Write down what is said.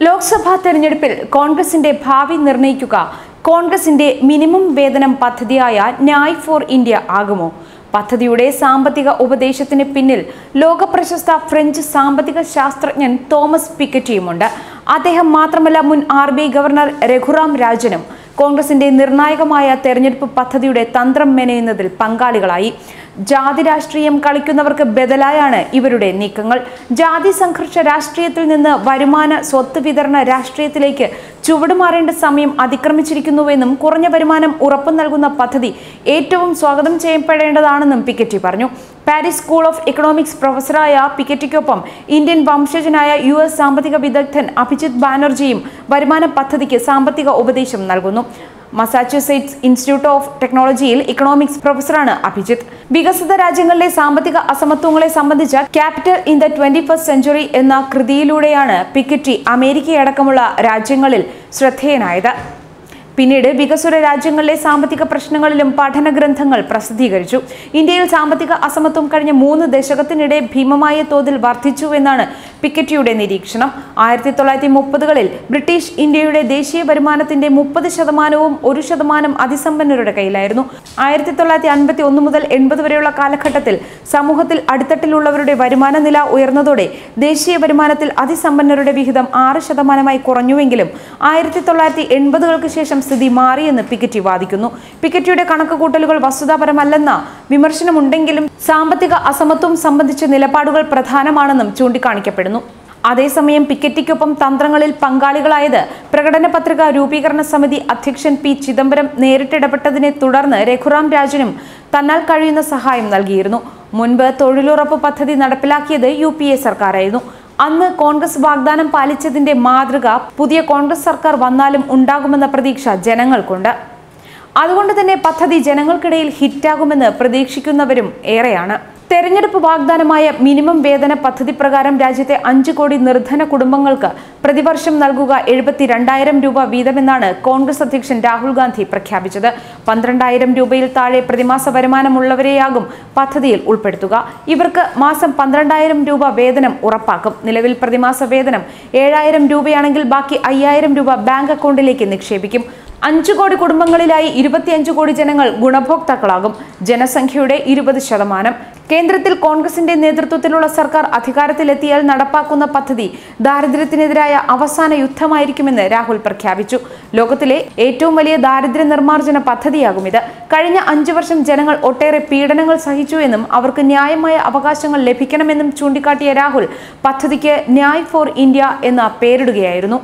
ലോക്സഭാ തെരഞ്ഞെടുപ്പിൽ കോൺഗ്രസിന്റെ ഭാവി നിർണയിക്കുക കോൺഗ്രസിന്റെ മിനിമം വേതനം പദ്ധതിയായ ന്യായ് ഫോർ ഇന്ത്യ ആകുമോ? പദ്ധതിയുടെ സാമ്പത്തിക ഉപദേശത്തിന് പിന്നിൽ ലോകപ്രശസ്ത ഫ്രഞ്ച് സാമ്പത്തിക ശാസ്ത്രജ്ഞൻ തോമസ് പിക്കറ്റിയുമുണ്ട്. അദ്ദേഹം മാത്രമല്ല മുൻ ആർ ഗവർണർ രഘുറാം രാജനും കോൺഗ്രസിന്റെ നിർണായകമായ തെരഞ്ഞെടുപ്പ് പദ്ധതിയുടെ തന്ത്രം മെനയുന്നതിൽ പങ്കാളികളായി. ജാതി രാഷ്ട്രീയം കളിക്കുന്നവർക്ക് ബദലായാണ് ഇവരുടെ നീക്കങ്ങൾ. ജാതി സംഘർഷ രാഷ്ട്രീയത്തിൽ നിന്ന് വരുമാന സ്വത്ത് വിതരണ രാഷ്ട്രീയത്തിലേക്ക് ചുവടുമാറേണ്ട സമയം അതിക്രമിച്ചിരിക്കുന്നുവെന്നും കുറഞ്ഞ വരുമാനം ഉറപ്പു നൽകുന്ന പദ്ധതി ഏറ്റവും സ്വാഗതം ചെയ്യപ്പെടേണ്ടതാണെന്നും പിക്കറ്റി പറഞ്ഞു. പാരീസ് സ്കൂൾ ഓഫ് എക്കണോമിക്സ് പ്രൊഫസറായ പിക്കറ്റിക്കൊപ്പം ഇന്ത്യൻ വംശജനായ യു എസ് സാമ്പത്തിക വിദഗ്ധൻ അഭിജിത് ബാനർജിയും വരുമാന പദ്ധതിക്ക് സാമ്പത്തിക ഉപദേശം നൽകുന്നു. മസാച്യുസെറ്റ്സ് ഇൻസ്റ്റിറ്റ്യൂട്ട് ഓഫ് ടെക്നോളജിയിൽ ഇക്കണോമിക്സ് പ്രൊഫസറാണ് അഭിജിത്ത്. വികസിത രാജ്യങ്ങളിലെ സാമ്പത്തിക അസമത്വങ്ങളെ സംബന്ധിച്ച capital in the twenty first century എന്ന കൃതിയിലൂടെയാണ് പിക്കറ്റി അമേരിക്കയടക്കമുള്ള രാജ്യങ്ങളിൽ ശ്രദ്ധേയനായത്. പിന്നീട് വികസ്വര രാജ്യങ്ങളിലെ സാമ്പത്തിക പ്രശ്നങ്ങളിലും പഠന ഗ്രന്ഥങ്ങൾ പ്രസിദ്ധീകരിച്ചു. ഇന്ത്യയിൽ സാമ്പത്തിക അസമത്വം കഴിഞ്ഞ മൂന്ന് ദശകത്തിനിടെ ഭീമമായ തോതിൽ വർദ്ധിച്ചു എന്നാണ് പിക്കറ്റിയുടെ നിരീക്ഷണം. ആയിരത്തി തൊള്ളായിരത്തി മുപ്പതുകളിൽ ബ്രിട്ടീഷ് ഇന്ത്യയുടെ ദേശീയ വരുമാനത്തിന്റെ മുപ്പത് ശതമാനവും ഒരു ശതമാനം അതിസമ്പന്നരുടെ കയ്യിലായിരുന്നു. ആയിരത്തി തൊള്ളായിരത്തി അൻപത്തി ഒന്ന് മുതൽ എൺപത് വരെയുള്ള കാലഘട്ടത്തിൽ സമൂഹത്തിൽ അടിത്തട്ടിലുള്ളവരുടെ വരുമാന നില ഉയർന്നതോടെ ദേശീയ വരുമാനത്തിൽ അതിസമ്പന്നരുടെ വിഹിതം ആറ് ശതമാനമായി കുറഞ്ഞുവെങ്കിലും ആയിരത്തി തൊള്ളായിരത്തി എൺപതുകൾക്ക് ശേഷം സ്ഥിതി മാറിയെന്ന് പിക്കറ്റി വാദിക്കുന്നു. പിക്കറ്റിയുടെ കണക്കുകൂട്ടലുകൾ വസ്തുതാപരമല്ലെന്ന വിമർശനമുണ്ടെങ്കിലും സാമ്പത്തിക അസമത്വം സംബന്ധിച്ച നിലപാടുകൾ പ്രധാനമാണെന്നും ചൂണ്ടിക്കാണിക്കപ്പെടുന്നു. അതേസമയം പിക്കറ്റിക്കൊപ്പം തന്ത്രങ്ങളിൽ പങ്കാളികളായത് പ്രകടന പത്രിക രൂപീകരണ സമിതി അധ്യക്ഷൻ പി ചിദംബരം നേരിട്ടിടപെട്ടതിനെ തുടർന്ന് രഘുറാം രാജനും തന്നാൽ കഴിയുന്ന സഹായം നൽകിയിരുന്നു. മുൻപ് തൊഴിലുറപ്പ് പദ്ധതി നടപ്പിലാക്കിയത് യു പി എ സർക്കാരായിരുന്നു. അന്ന് കോൺഗ്രസ് വാഗ്ദാനം പാലിച്ചതിന്റെ മാതൃക പുതിയ കോൺഗ്രസ് സർക്കാർ വന്നാലും ഉണ്ടാകുമെന്ന പ്രതീക്ഷ ജനങ്ങൾക്കുണ്ട്. അതുകൊണ്ട് തന്നെ പദ്ധതി ജനങ്ങൾക്കിടയിൽ ഹിറ്റാകുമെന്ന് പ്രതീക്ഷിക്കുന്നവരും ഏറെയാണ്. തെരഞ്ഞെടുപ്പ് വാഗ്ദാനമായ മിനിമം വേതന പദ്ധതി പ്രകാരം രാജ്യത്തെ അഞ്ച് കോടി നിർധന കുടുംബങ്ങൾക്ക് പ്രതിവർഷം നൽകുക എഴുപത്തിരണ്ടായിരം രൂപ വീതമെന്നാണ് കോൺഗ്രസ് അധ്യക്ഷൻ രാഹുൽ ഗാന്ധി പ്രഖ്യാപിച്ചത്. പന്ത്രണ്ടായിരം രൂപയിൽ താഴെ പ്രതിമാസ വരുമാനമുള്ളവരെയാകും പദ്ധതിയിൽ ഉൾപ്പെടുത്തുക. ഇവർക്ക് മാസം പന്ത്രണ്ടായിരം രൂപ വേതനം ഉറപ്പാക്കും. നിലവിൽ പ്രതിമാസ വേതനം ഏഴായിരം രൂപയാണെങ്കിൽ ബാക്കി അയ്യായിരം രൂപ ബാങ്ക് അക്കൗണ്ടിലേക്ക് നിക്ഷേപിക്കും. അഞ്ചു കോടി കുടുംബങ്ങളിലായി ഇരുപത്തിയഞ്ച് കോടി ജനങ്ങൾ ഗുണഭോക്താക്കളാകും. ജനസംഖ്യയുടെ ഇരുപത് ശതമാനം. കേന്ദ്രത്തിൽ കോൺഗ്രസിന്റെ നേതൃത്വത്തിലുള്ള സർക്കാർ അധികാരത്തിലെത്തിയാൽ നടപ്പാക്കുന്ന പദ്ധതി ദാരിദ്ര്യത്തിനെതിരായ അവസാന യുദ്ധമായിരിക്കുമെന്ന് രാഹുൽ പ്രഖ്യാപിച്ചു. ലോകത്തിലെ ഏറ്റവും വലിയ ദാരിദ്ര്യ നിർമ്മാർജന പദ്ധതിയാകും ഇത്. കഴിഞ്ഞ അഞ്ചു വർഷം ജനങ്ങൾ ഒട്ടേറെ പീഡനങ്ങൾ സഹിച്ചു എന്നും അവർക്ക് ന്യായമായ അവകാശങ്ങൾ ലഭിക്കണമെന്നും ചൂണ്ടിക്കാട്ടിയ രാഹുൽ പദ്ധതിക്ക് ന്യായ് ഫോർ ഇന്ത്യ എന്ന പേരിടുകയായിരുന്നു.